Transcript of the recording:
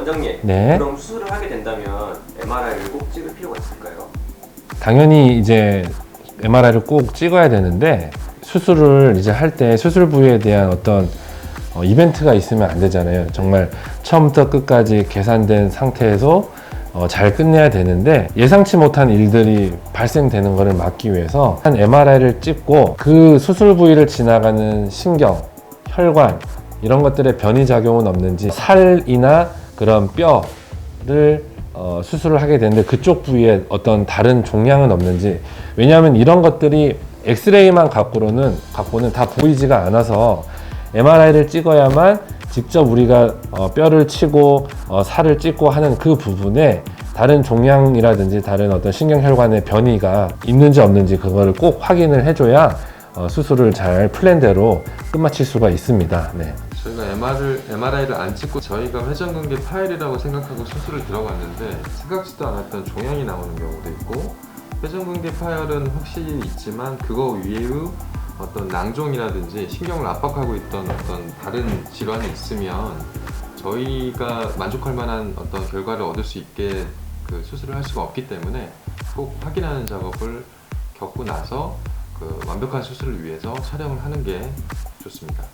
원장님, 네. 그럼 수술을 하게 된다면 MRI를 꼭 찍을 필요가 있을까요? 당연히 이제 MRI를 꼭 찍어야 되는데 수술을 이제 할 때 수술 부위에 대한 어떤 어, 이벤트가 있으면 안 되잖아요. 정말 처음부터 끝까지 계산된 상태에서 어, 잘 끝내야 되는데 예상치 못한 일들이 발생되는 것을 막기 위해서 한 MRI를 찍고 그 수술 부위를 지나가는 신경, 혈관 이런 것들의 변이 작용은 없는지 살이나 그런 뼈를 어, 수술을 하게 되는데 그쪽 부위에 어떤 다른 종양은 없는지 왜냐하면 이런 것들이 엑스레이만 갖고는 갖고는 다 보이지가 않아서 MRI를 찍어야만 직접 우리가 어, 뼈를 치고 어, 살을 찍고 하는 그 부분에 다른 종양이라든지 다른 어떤 신경혈관의 변이가 있는지 없는지 그거를 꼭 확인을 해줘야 어, 수술을 잘 플랜대로 끝마칠 수가 있습니다. 네. 저희가 MR을, MRI를 안 찍고 저희가 회전근개 파열이라고 생각하고 수술을 들어갔는데 생각지도 않았던 종양이 나오는 경우도 있고 회전근개 파열은 확실히 있지만 그거 위의 어떤 낭종이라든지 신경을 압박하고 있던 어떤 다른 질환이 있으면 저희가 만족할 만한 어떤 결과를 얻을 수 있게 그 수술을 할 수가 없기 때문에 꼭 확인하는 작업을 겪고 나서 그 완벽한 수술을 위해서 촬영을 하는 게 좋습니다.